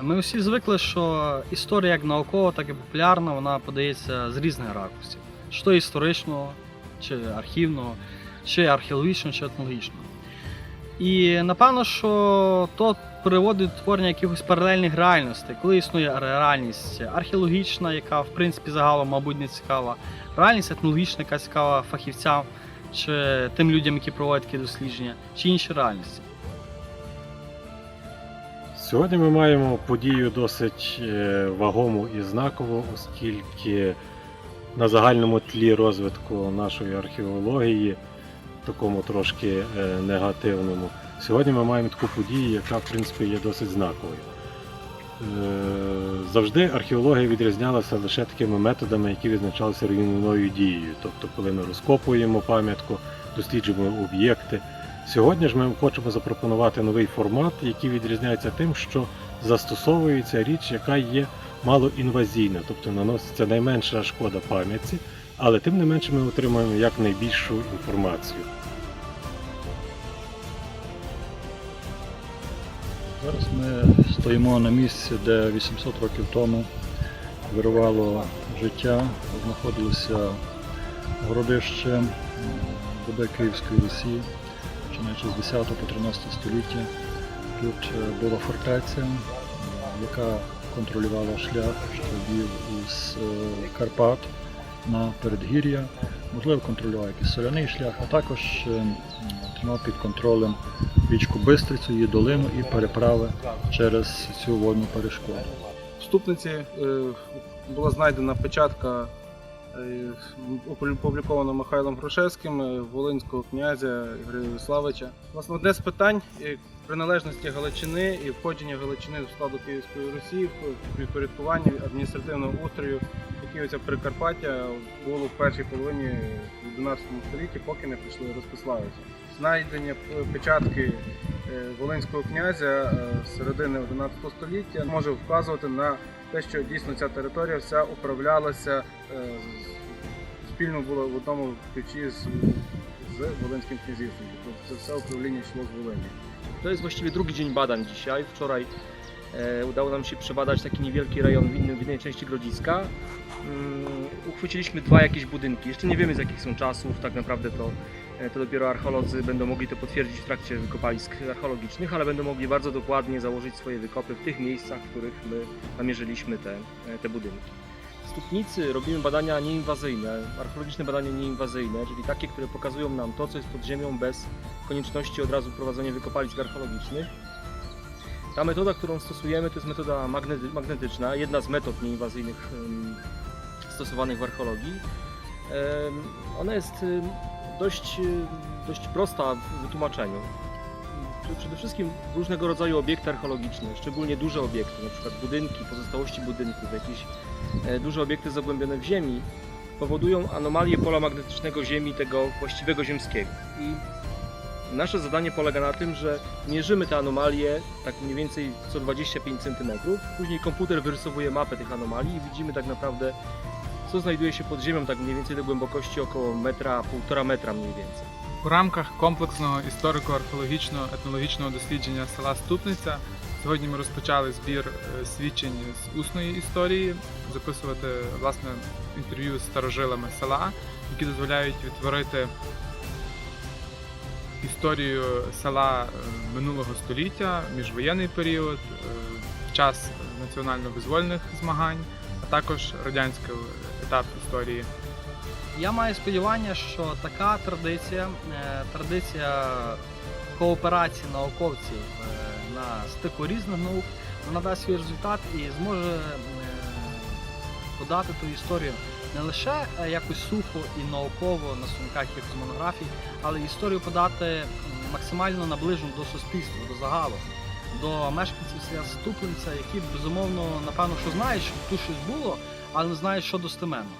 Ми всі звикли, що історія як наукова, так і популярна, вона подається з різних ракурсів. То історичного, чи архівного, чи археологічного, чи етнологічного. І напевно, що то приводить до творення якихось паралельних реальностей, коли існує реальність археологічна, яка в принципі загалом, мабуть, не цікава, реальність етнологічна, яка цікава фахівцям чи тим людям, які проводять такі дослідження, чи інші реальності. Сьогодні ми маємо подію досить е, вагому і знакову, оскільки на загальному тлі розвитку нашої археології, такому трошки е, негативному, сьогодні ми маємо таку подію, яка в принципі є досить знаковою. Е, Завжди археологія відрізнялася лише такими методами, які відзначалися руйнівною дією. Тобто, коли ми розкопуємо пам'ятку, досліджуємо об'єкти. Сьогодні ж ми хочемо запропонувати новий формат, який відрізняється тим, що застосовується річ, яка є малоінвазійна, тобто наноситься найменша шкода пам'ятці, але тим не менше ми отримуємо якнайбільшу інформацію. Зараз ми стоїмо на місці, де 800 років тому вирувало життя, знаходилося городище Київської Русі, починаючи з 10 по 13 століття. Тут е, була фортеця, яка контролювала шлях, що із е, Карпат на передгір'я. Можливо, контролював якийсь соляний шлях, а також е, тримав під контролем річку Бистрицю, її долину і переправи через цю водну перешкоду. В Ступниці е, була знайдена печатка, е, опублікована Михайлом Грушевським е, Волинського князя Ігоря Виславича. Власне, одне з питань е, приналежності Галичини і входження Галичини в складу Київської Русі в підпорядкування адміністративного устрою Київця Прикарпаття було в першій половині 11 столітті, поки не прийшли Ростиславичі. Знайдення печатки Волинського князя е, з середини 11 століття може вказувати на те, що дійсно ця територія управлялася е, спільно було в одному ключі з, Волинським князівством. Тобто це все управління йшло з Волині. To jest właściwie drugi dzień badań dzisiaj. Wczoraj e, udało nam się przebadać taki niewielki rejon w, innym, w innej części Grodziska. Mm, uchwyciliśmy dwa jakieś budynki. Jeszcze nie wiemy z jakich są czasów. Tak naprawdę to, e, to dopiero archeolodzy będą mogli to potwierdzić w trakcie wykopalisk archeologicznych, ale będą mogli bardzo dokładnie założyć swoje wykopy w tych miejscach, w których my namierzyliśmy te, e, te budynki. W Stupnicy robimy badania nieinwazyjne, archeologiczne badania nieinwazyjne, czyli takie, które pokazują nam to, co jest pod ziemią bez konieczności od razu prowadzenia wykopalisk archeologicznych. Ta metoda, którą stosujemy, to jest metoda magnety, magnetyczna, jedna z metod nieinwazyjnych stosowanych w archeologii. Ona jest dość, dość prosta w wytłumaczeniu. Przede wszystkim różnego rodzaju obiekty archeologiczne, szczególnie duże obiekty, przykład budynki, pozostałości budynków, jakieś e, duże obiekty zagłębione w ziemi, powodują anomalię pola magnetycznego Ziemi, tego właściwego ziemskiego. I Nasze zadanie polega na tym, że mierzymy te anomalie tak mniej więcej co 25 cm. Później komputer wyrysowuje mapę tych anomalii i widzimy tak naprawdę, co znajduje się pod ziemią, tak mniej więcej do głębokości około metra, półtora metra mniej więcej. У рамках комплексного історико-археологічного етнологічного дослідження села Ступниця сьогодні ми розпочали збір свідчень з усної історії, записувати власне інтерв'ю з старожилами села, які дозволяють відтворити історію села минулого століття, міжвоєнний період, час національно-визвольних змагань, також радянський етап історії. Я маю сподівання, що така традиція, е, традиція кооперації науковців е, на стику різних наук, вона дасть свій результат і зможе е, подати ту історію не лише якось сухо і науково на сумках якихось монографій, але історію подати максимально наближену до суспільства, до загалу, до мешканців села Ступленця, які безумовно напевно що знають, що тут щось було, але не знають, що достеменно.